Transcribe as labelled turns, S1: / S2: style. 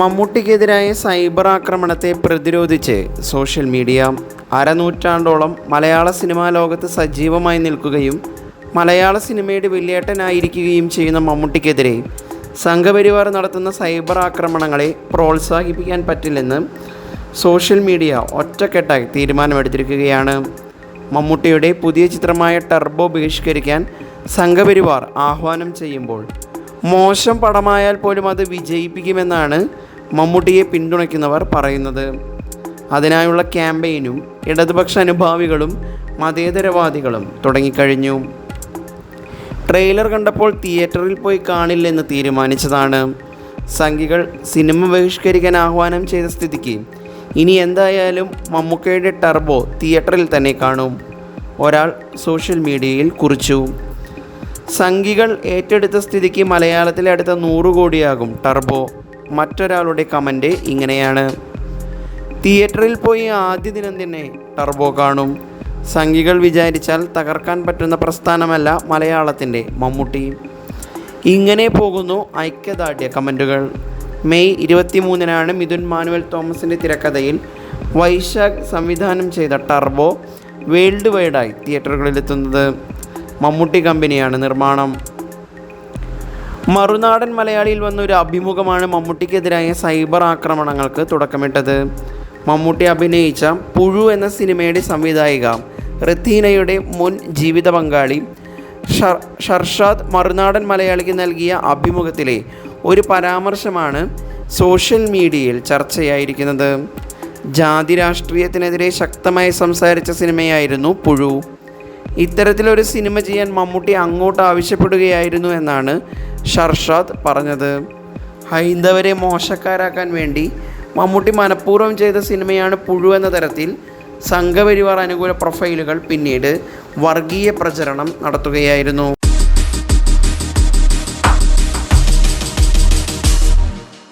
S1: മമ്മൂട്ടിക്കെതിരായ cyber ആക്രമണത്തെ പ്രതിരോധിച്ച് social media അരനൂറ്റാണ്ടോളം മലയാള cinema ലോകത്ത് സജീവമായി നിൽക്കുകയും മലയാള സിനിമയുടെ വലിയേട്ടനായിരിക്കുകയും ചെയ്യുന്ന മമ്മൂട്ടിക്കെതിരെ സംഘപരിവാർ നടത്തുന്ന സൈബർ ആക്രമണങ്ങളെ പ്രോത്സാഹിപ്പിക്കാൻ പറ്റില്ലെന്ന് സോഷ്യൽ മീഡിയ ഒറ്റക്കെട്ടായി തീരുമാനമെടുത്തിരിക്കുകയാണ്. മമ്മൂട്ടിയുടെ പുതിയ ചിത്രമായ ടർബോ ബഹിഷ്കരിക്കാൻ സംഘപരിവാർ ആഹ്വാനം ചെയ്യുമ്പോൾ മോശം പടമായാൽ പോലും അത് വിജയിപ്പിക്കുമെന്നാണ് മമ്മൂട്ടിയെ പിന്തുണയ്ക്കുന്നവർ പറയുന്നത് അതിനായുള്ള ക്യാമ്പയിനും ഇടതുപക്ഷ അനുഭാവികളും മതേതരവാദികളും തുടങ്ങിക്കഴിഞ്ഞു. ട്രെയിലർ കണ്ടപ്പോൾ തിയേറ്ററിൽ പോയി കാണില്ലെന്ന് തീരുമാനിച്ചതാണ്. സംഘികൾ സിനിമ ബഹിഷ്കരിക്കാൻ ആഹ്വാനം ചെയ്ത സ്ഥിതിക്ക് ഇനി എന്തായാലും മമ്മൂക്കയുടെ ടർബോ തിയേറ്ററിൽ തന്നെ കാണും. ഒരാൾ സോഷ്യൽ മീഡിയയിൽ കുറിച്ചു. സംഘികൾ ഏറ്റെടുത്ത സ്ഥിതിക്ക് മലയാളത്തിലെ അടുത്ത നൂറ് കോടിയാകും ടർബോ. മറ്റൊരാളുടെ കമന്റ് ഇങ്ങനെയാണ്. തിയേറ്ററിൽ പോയി ആദ്യ ദിനം തന്നെ ടർബോ കാണും. സംഘികൾ വിചാരിച്ചാൽ തകർക്കാൻ പറ്റുന്ന പ്രസ്ഥാനമല്ല മലയാളത്തിന്റെ മമ്മൂട്ടി. ഇങ്ങനെ പോകുന്നു ഐക്യദാർഢ്യ കമന്റുകൾ. മെയ് ഇരുപത്തിമൂന്നിനാണ് മിഥുൻ മാനുവൽ തോമസിന്റെ തിരക്കഥയിൽ വൈശാഖ് സംവിധാനം ചെയ്ത ടർബോ വേൾഡ് വൈഡായി തിയേറ്ററുകളിലെത്തുന്നത്. മമ്മൂട്ടി കമ്പനിയാണ് നിർമ്മാണം. മറുനാടൻ മലയാളിയിൽ വന്ന ഒരു അഭിമുഖമാണ് മമ്മൂട്ടിക്കെതിരായ സൈബർ ആക്രമണങ്ങൾക്ക് തുടക്കമിട്ടത്. മമ്മൂട്ടി അഭിനയിച്ച പുഴു എന്ന സിനിമയുടെ സംവിധായിക റത്തീനയുടെ മുൻ ജീവിത പങ്കാളി ഷർ- ഷർഷാദ് മറുനാടൻ മലയാളിക്ക് നൽകിയ അഭിമുഖത്തിലെ ഒരു പരാമർശമാണ് സോഷ്യൽ മീഡിയയിൽ ചർച്ചയായിരിക്കുന്നത്. ജാതി രാഷ്ട്രീയത്തിനെതിരെ ശക്തമായി സംസാരിച്ച സിനിമയായിരുന്നു പുഴു. ഇത്തരത്തിലൊരു സിനിമ ചെയ്യാൻ മമ്മൂട്ടി അങ്ങോട്ട് ആവശ്യപ്പെടുകയായിരുന്നു എന്നാണ് ഷർഷാദ് പറഞ്ഞത്. ഹൈന്ദവരെ മോശക്കാരാക്കാൻ വേണ്ടി മമ്മൂട്ടി മനഃപൂർവം ചെയ്ത സിനിമയാണ് പുഴു എന്ന തരത്തിൽ സംഘപരിവാർ അനുകൂല പ്രൊഫൈലുകൾ പിന്നീട് വർഗീയ പ്രചരണം നടത്തുകയായിരുന്നു.